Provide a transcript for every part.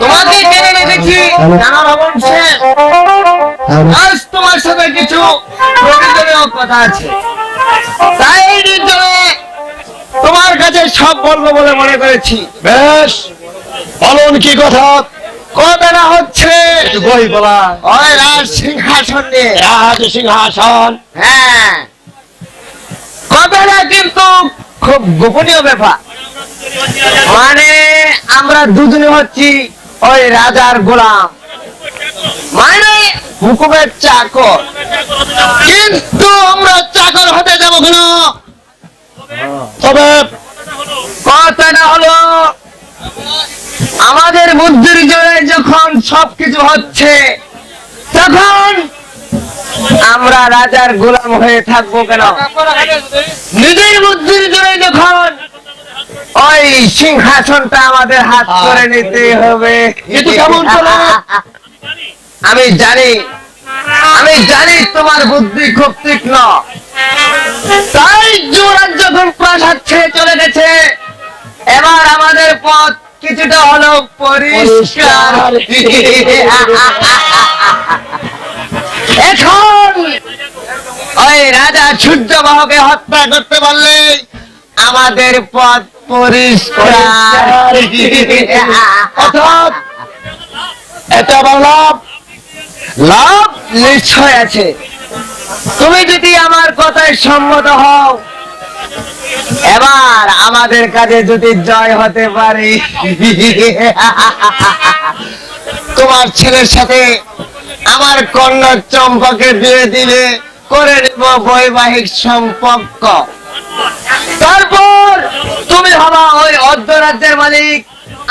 তোমাকে রেখেছি আজ তোমার সাথে কিছু প্রয়োজনীয় কথা আছে। তাই এই তোমার কাছে সব বলব বলে মনে করেছি। বেশ। বলুন কি কথা? কথাটা হচ্ছে? বই বলা ওই রাজ সিংহাসন নিয়ে। রাজ সিংহাসন। হ্যাঁ। কথাটা কিন্তু খুব গোপনীয় ব্যাপার। মানে আমরা দুজনে হচ্ছি ওই রাজার গোলাম। মানে হুকুমের চাকর। কিন্তু আমরা চাকর হতে যাব কেন? তবে কথাটা হলো, আমাদের বুদ্ধির জোরে যখন সবকিছু হচ্ছে, তখন আমরা রাজার গোলাম হয়ে থাকব কেন? নিজের বুদ্ধির জোরে যখন ওই সিংহাসনটা আমাদের হাত করে নিতে হবে? আমি জানি আমি জানি তোমার বুদ্ধি খুব তীক্ষ্ণ। তাই যুবরাজ যখন প্রাসাদ ছেড়ে চলে গেছে এবার আমাদের পথ কিছুটা হলো পরিষ্কার। এখন ওই রাজা সূর্যবাহকে হত্যা করতে পারলে আমাদের পথ তুমি যদি আমার কথায় সম্মত হও, এবার আমাদের কাছে যদি জয় হতে পারে। তোমার ছেলের সাথে আমার কন্যা চম্পাকে বিয়ে দিলে করে নেব বৈবাহিক সম্পর্ক। তারপর তুমি হবা ওই অর্ধ রাজ্যের মালিক।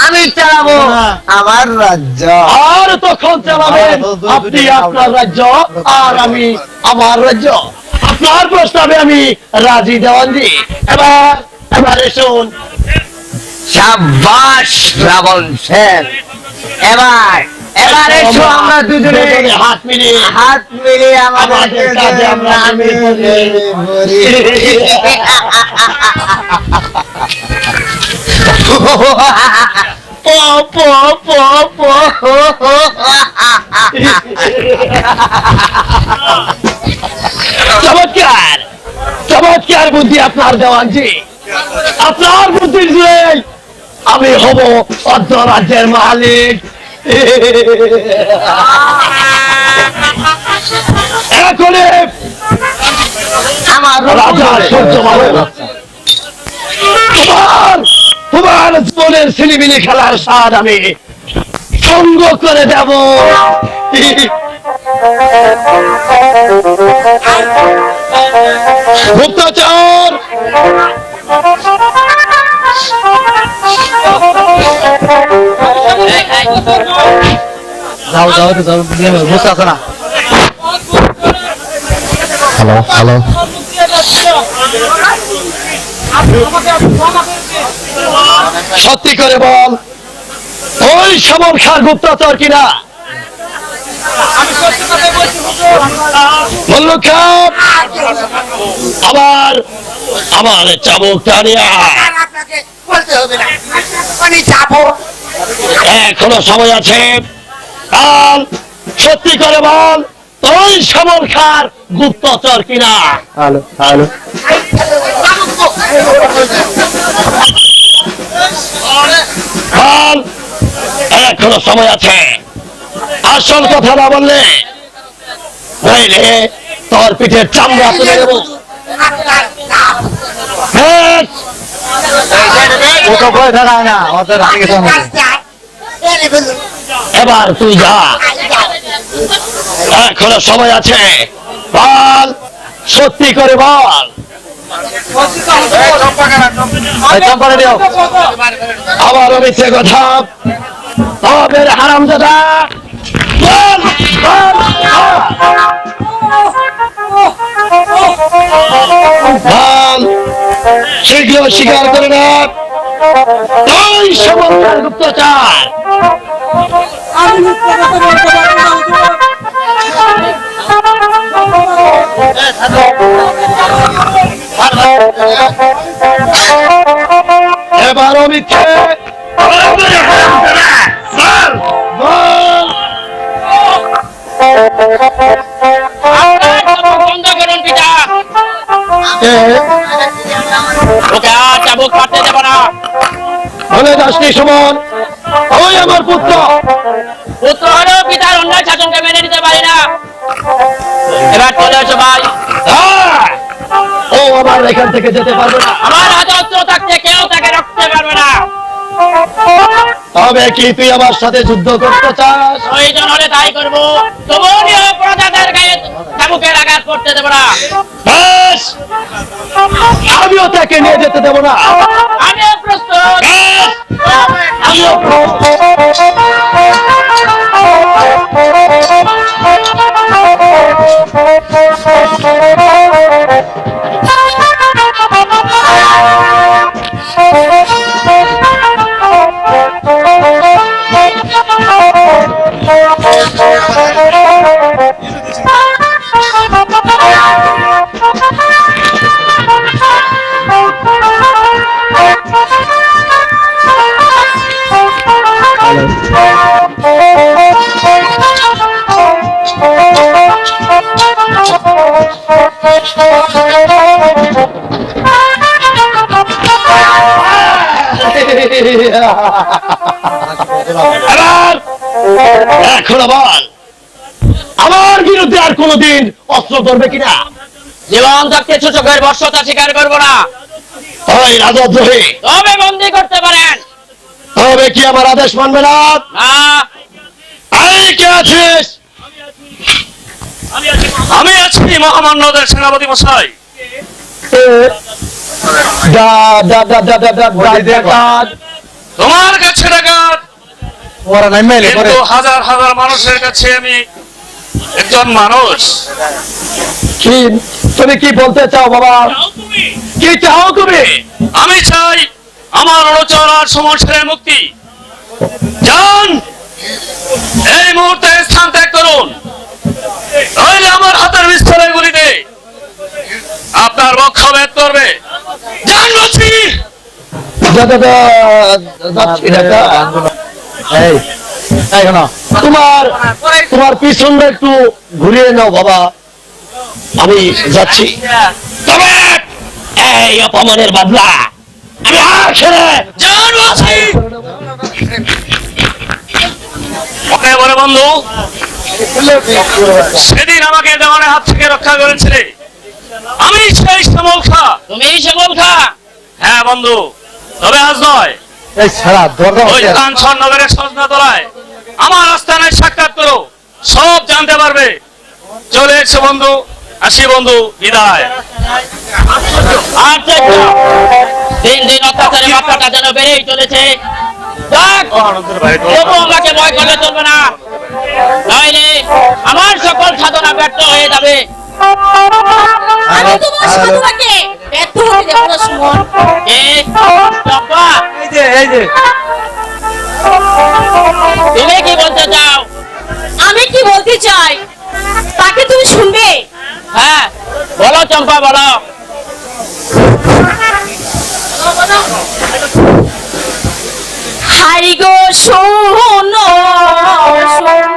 আমি চালাবো আমার রাজ্য। আর তখন চালাবেন আপনি আপনার রাজ্য আর আমি আমার রাজ্য। আপনার প্রস্তাবে আমি রাজি দেওয়ানজি এবার এবার এসুন। সাবাস রাবণ সেন। এবার এবার এসো আমরা দুজনে হাত মিলিয়ে হাত মিলিয়ে আমাদের আমরা নামে নেমে পো পো পো পো। চমৎকার! চমৎকার বুদ্ধি আপনার দেওয়ানজি আপনার বুদ্ধির জুড়ে আমি হব অর্ধ রাজ্যের মালিক। আমার রাজা সহ্য পাবে তোমার তোমার জীবনের ছিলিমিলি খেলার স্বাদ আমি সঙ্গ করে দেব। গুপ্তচর! যাও যাও তো যাও বুঝতে আছে না? হ্যালো হ্যালো সত্যি করে বল ওই সমর খার গুপ্তচর কিনা? বলল খাপ আবার আমার চাবুক আপনাকে বলতে হবে না। আমি যাব। এখনও সময় আছে? কাল সত্যি করে বল ওই সমর খার গুপ্তচর কিনা? Hello hello. কাল এখনও সময় আছে? আসল কথা না বললে? নইলে তোর পিঠে চামড়া তুলে দেবো। ও তো ভয় থাকা না ওদের হাতে গেছে আমাদের। রাস্তায় এনে ফেলুন এবার তুই যা। এখনও সময় আছে। বল। সত্যি করে বল। আবারও মিথ্যে কথা। তবে হারাম দাদা বল বল। বল। শীঘ্র স্বীকার করে না। এই সমন্তার গুপ্তচার। এবারও মিথ্যে ওকে আর চাবুক কাটতে দেবো বলে দাসনি সুমন। ওই আমার পুত্র। পুত্র হলেও পিতার অন্য শাসনকে মেনে নিতে পারি না। এবার চলে এসো ভাই। হ্যাঁ, ও আমার এখান থেকে যেতে পারবে না। আমার রাজত্ব থাকতে কেউ তাকে রাখতে পারবে না। তবে কি তুই আমার সাথে যুদ্ধ করতে চাস? প্রয়োজন হলে তাই করব। তবুও প্রজাদের গায়ে চাবুকের আঘাত করতে দেব না। বেশ আমিও তাকে নিয়ে যেতে দেবো না। আমিও প্রস্তুত। আমিও এখন আবার আমার বিরুদ্ধে আর কোনদিন অস্ত্র ধরবে কিনা? জীবন থাকতে ছোট ঘর বর্ষতা স্বীকার করব না। আমার তোমার কাছে ডাকাত। ওরা নাই কিন্তু হাজার হাজার মানুষের কাছে আমি একজন মানুষ কি তুমি কি বলতে চাও বাবা কি চাও তুমি আমি চাই আমার অনুচর সমস্যার মুক্তি যান এই মুহূর্তে স্থান ত্যাগ করুন নইলে আমার হাতের বিস্তারের গুলিতে আপনার বক্ষ ভেদ করবে যান বলছি যাচ্ছি ঢাকা। এই এই তোমার তোমার পিছনটা একটু ঘুরিয়ে নাও বাবা। আমি যাচ্ছি। তবে এই অপমানের বদলা আমি ওকে বলে বন্ধু সেদিন আমাকে দেওয়ানের হাত থেকে রক্ষা করেছিলে। আমি সেই শ্যামল খা তুমি এই খা হ্যাঁ বন্ধু তবে আজ নয়। এই সারা নগরের সজনা তলায় আমার আস্থানায় সাক্ষাৎ করো। সব জানতে পারবে। চলে এসো বন্ধু আসি বন্ধু বিদায়। দিন দিন অত্যাচারের মাত্রাটা যেন বেড়েই চলেছে। যাক, তবু আমাকে ভয় করলে চলবে না। নইলে আমার সকল সাধনা ব্যর্থ হয়ে যাবে। আমি তোমার সাধনাকে ব্যর্থ হতে দেব না সুমন। এ চম্পা এই যে এই যে। তুমি কি বলতে চাও? আমি কি বলতে চাই? তাকে তুমি শুনবে? হ্যাঁ বলো চম্পা বলো। হারি গো শোনো শোনো।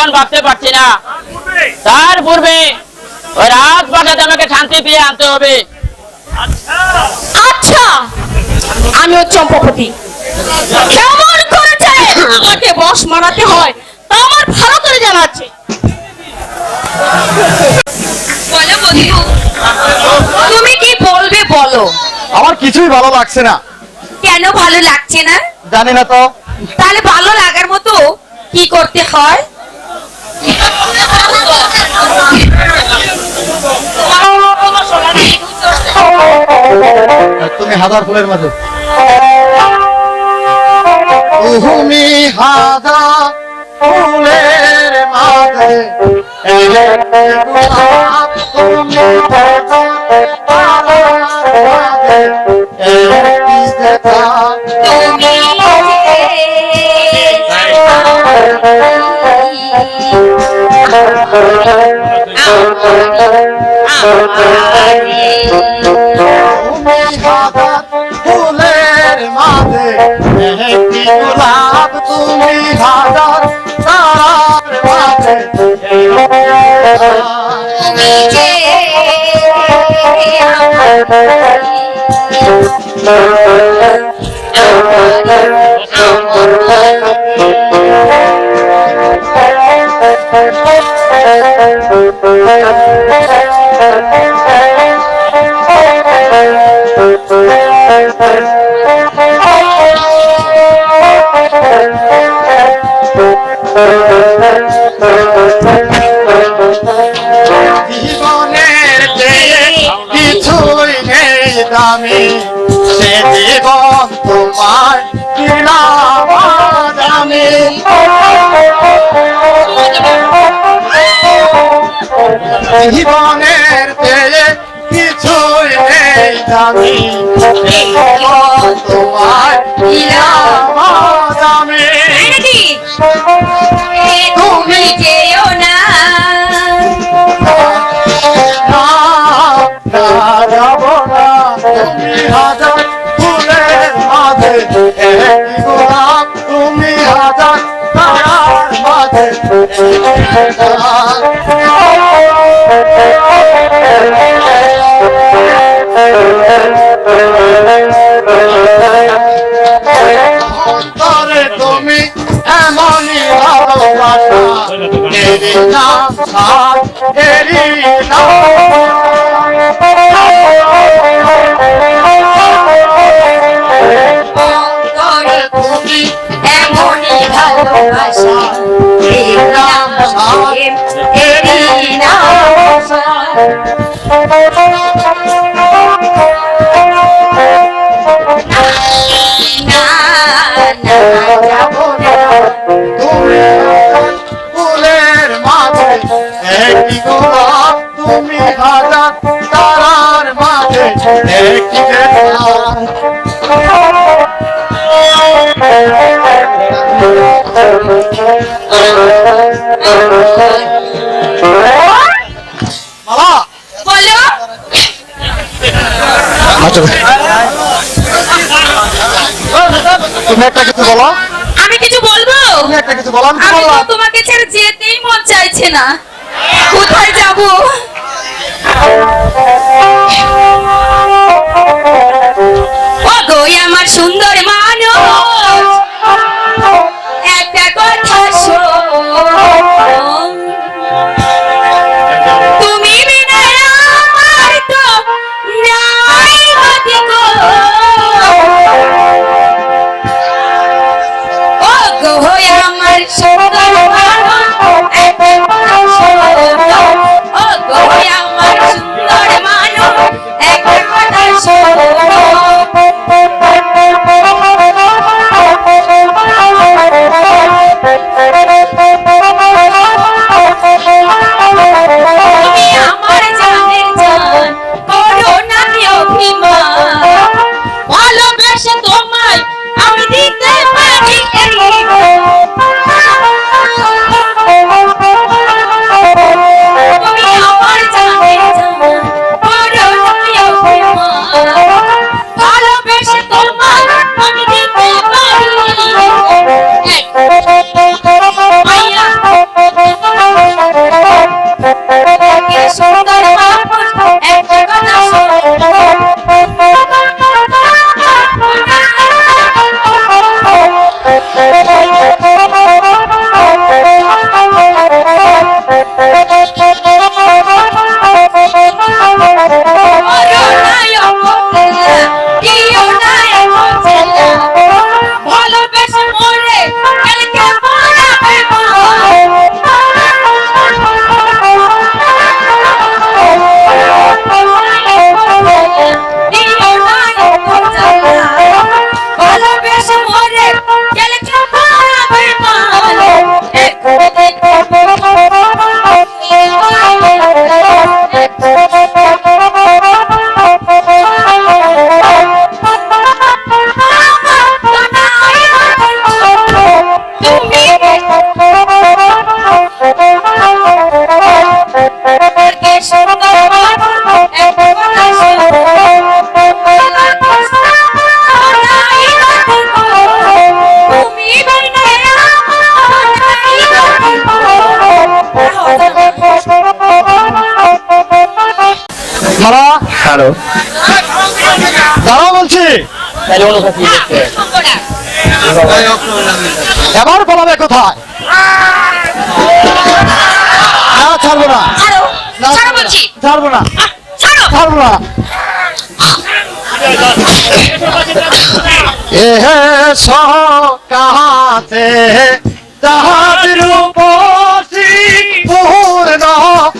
এখন ভাবতে পারছি না। তার পূর্বে ওই রাত বাসাতে আমাকে শান্তি দিয়ে আনতে হবে। আচ্ছা আমিও চম্পপতি কেমন করে যায় আমাকে বস মারাতে হয় তা আমার ভালো করে জানা আছে। বলো বন্ধু তুমি কি বলবে বলো। আমার কিছুই ভালো লাগছে না। কেন ভালো লাগছে না? জানি না তো। তাহলে ভালো লাগার মতো কি করতে হয়? তুমি হাজার ফুলের মাঝে। তুমি হাজার ফুলের মাঝে তুমি তুমি হাজার তারার মাঝে জীবনের দামি সে জীবন তোমার আজ জীবনের চেয়ে কিছুই নেই দামি তোমার আজ আমি তুমি যেও না তুমি হাজার তারার মাঝে। তুমি এমনই ভালোবাসা। এরি সার এরি অন্তরে তুমি এমনই ভালোবাসা। প্রেম, এই নাম না ফুলের মাঝে একটি গোলাপ তুমি হাজার তারার মাঝে একটি বলো তুমি একটা কিছু বলো। আমি কিছু বলব? তুমি একটা কিছু বলো আমি বললাম। তোমাকে ছেড়ে যেতেই মন চাইছে না। কোথায় যাব? ও গো আমার সুন্দর মানুষ। কথা ছাড়ো। দাঁড়াও বলছি। এবার বলাবে কোথায়? না ছাড়বো না। ছাড়ো না, ছাড়বো না। ছাড়বো না। পূর্ণ করি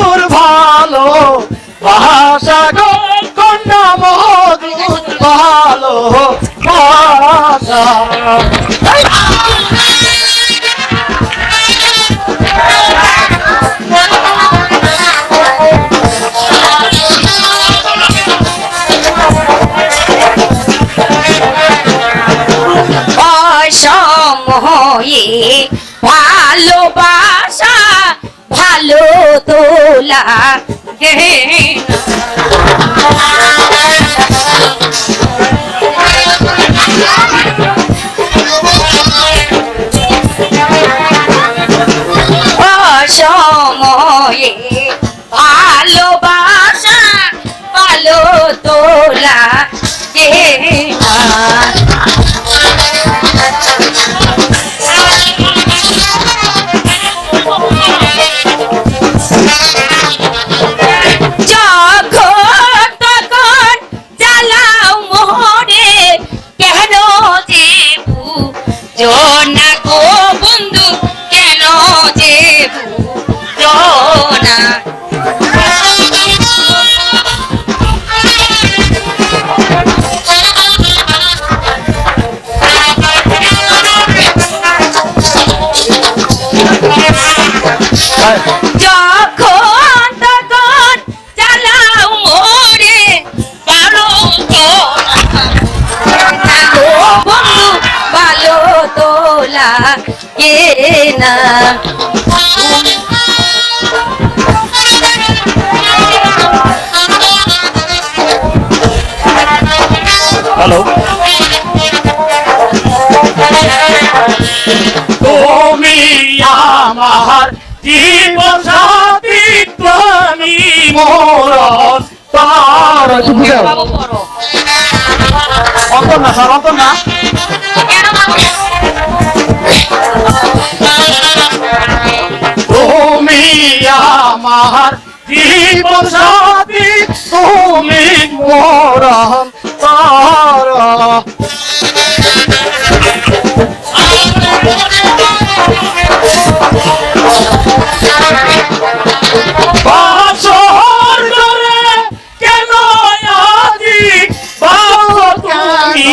মধুর ভালো। ভাষা গো কন্যা মধুর ভালো। ভাষা। ভালোবাসা ভালো তোলা গে অসময়ে ভালোবাসা ভালো তোলা কে না? হ্যালো। তুমি আমার জীবন সাথী তুমি মোর তার অন্তর না স্যার অন্তর না। আমার জীবন সাথী তুমি মোর তার। কেন তুমি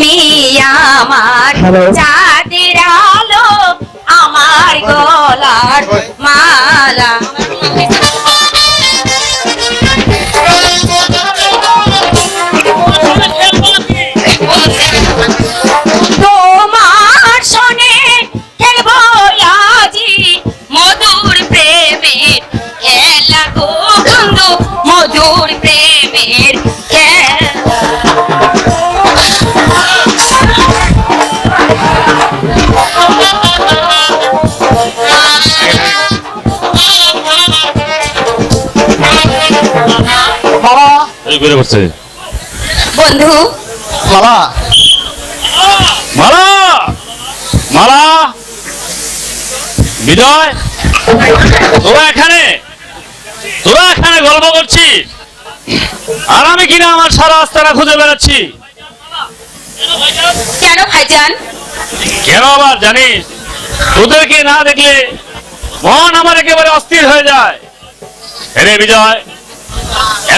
তুমি আমার চাঁদের আলো আমার গলার মালা। তোমার শোনে খেলব আজি মধুর প্রেমের খেলা গো বন্ধু মধুর প্রেমের করে বসছে বন্ধু। বাবা মালা! মালা! বিজয় তোরা এখানে? তোরা এখানে গল্প করছিস? আর আমি কিনা আমার সারা রাস্তাটা খুঁজে বেড়াচ্ছি। কেন ভাইজান? কেন আবার জানিস? তোদেরকে না দেখলে মন আমার একেবারে অস্থির হয়ে যায়। রে বিজয়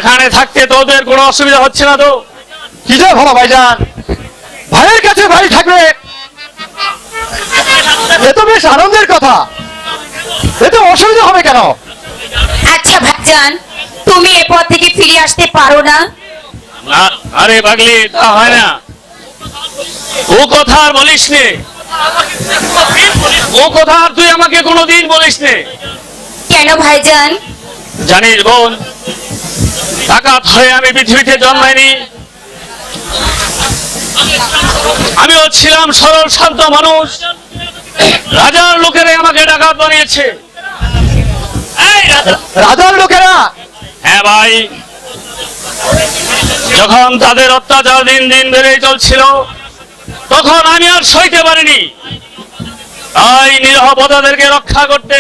এখানে থাকতে তোদের কোনো অসুবিধা হচ্ছে না তো। কি যে ভালো ভাইজান? ভাইয়ের কাছে ভাই থাকবে। এ তো বেশ আনন্দের কথা। এতে অসুবিধা হবে কেন? আচ্ছা ভাইজান তুমি এ পথ থেকে ফিরে আসতে পারো না আরে পাগলি তা হয় না। ও কথা আর বলিস নে। ও কথা আর তুই আমাকে কোনোদিন বলিস নে। কেন ভাইজান? জানিস বোন ডাকাত হয়ে আমি পৃথিবীতে জন্মাইনি। আমিও ছিলাম সরল শান্ত মানুষ। রাজার লোকেরাই আমাকে ডাকাত বানিয়েছে। রাজার লোকেরা? হ্যাঁ ভাই। যখন তাদের অত্যাচার দিন দিন বেড়ে চলছিল তখন আমি আর সইতে পারিনি। তাই নিরহপদাদেরকে রক্ষা করতে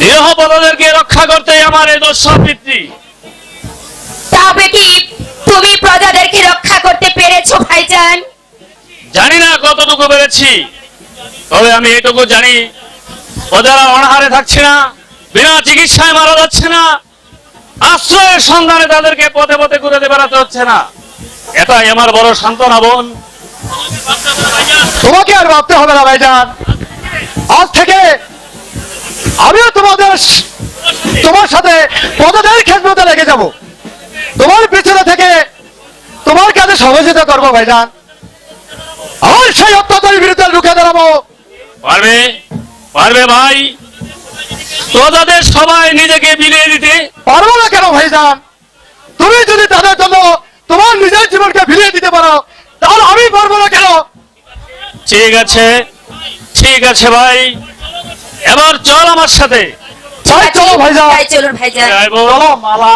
নিরহপদাদেরকে রক্ষা করতে আমার এই দস্যবৃত্তি তবে কি তুমি প্রজাদেরকে রক্ষা করতে পেরেছ ভাইজান? জানি না কতটুকু পেরেছি তবে আমি এটুকু জানি প্রজারা অনাহারে থাকছে না বিনা চিকিৎসায় মারা যাচ্ছে না আশ্রয়ের সন্ধানে তাদেরকে পথে পথে ঘুরে বেড়াতে হচ্ছে না। এটাই আমার বড় সান্ত্বনা বোন। তোমাকে আর ভাবতে হবে না ভাইজান। আজ থেকে আমিও তোমাদের তোমার সাথে পদদের খেদমতে লেগে যাব। তোমার পিছনে থেকে তোমার কাছে সহযোগিতা করব ভাইজান। আর সেই অত্যাচারের বিরুদ্ধে রুখে দাঁড়াবো। পারবে? পারবে ভাই। প্রজাদের সবাই নিজেকে বিলিয়ে দিতে। পারব না কেন ভাইজান? তুমি যদি তাদের জন্য তোমার নিজের জীবনকে ফিরিয়ে দিতে পারো তাহলে আমি পারব না কেন? ঠিক আছে। ঠিক আছে ভাই। এবার চল আমার সাথে। চল চলো ভাইজান। ভাই চলুন ভাইজান। যাইবো। চলো মালা।